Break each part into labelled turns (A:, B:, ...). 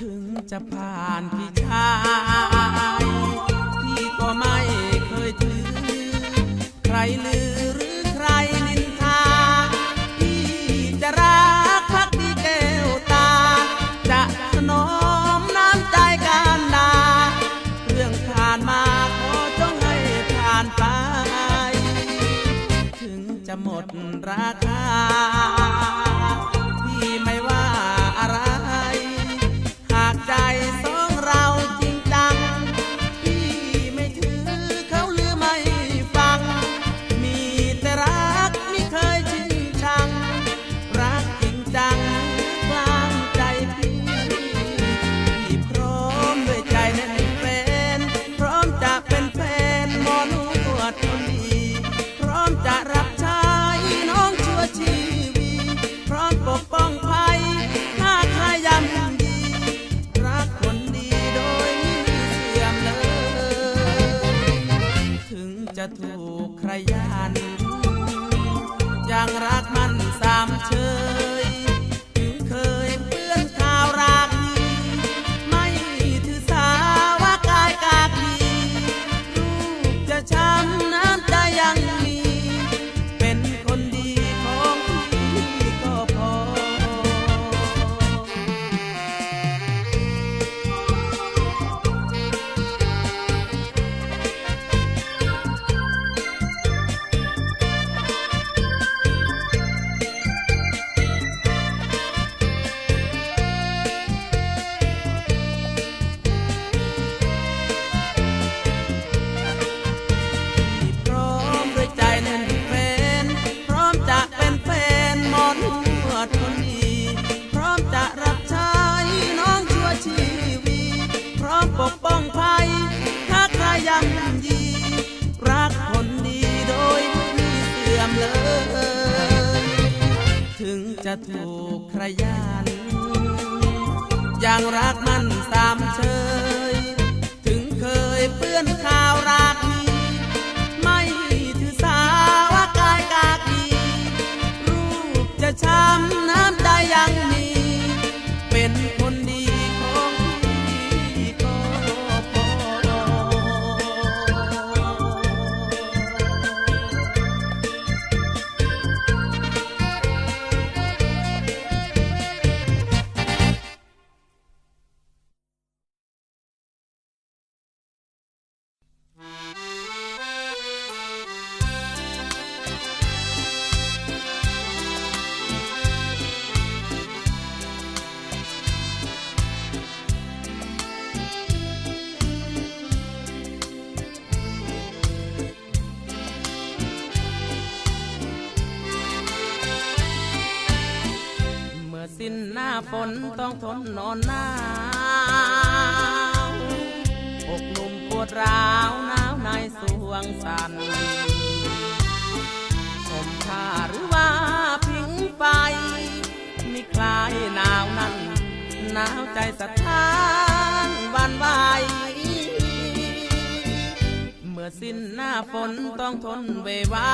A: ถึงจะผ่านกี่ชายพี่ก็ไม่เคยถือ ใครลือหรือ ราคาที่ ปกป้องภัยถ้าใครยำยีรักคนดีโดยไม่มีเสื่อมเลย ถึงจะถูกใครยันยังรักมันสามเชิญ จะถูกใครยันยังรักมัน หน้าฝนต้องทนนอนหนาวอกหนุ่มปวดร้าวหนาวในสวงสันผมผ้าหรือว่าผิงไฟมีคลายหนาวนั้นหนาวใจสะท้านวันไหวเมื่อสิ้นหน้าฝนต้องทนเววา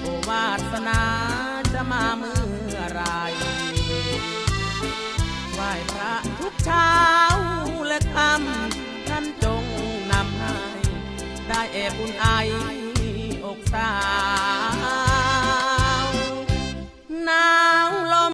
A: โอวาสนาจะมา เมื่อไรไหว้พระทุกเช้าและค่ำท่านจงนำให้ ได้แอบอุ่นไออกสา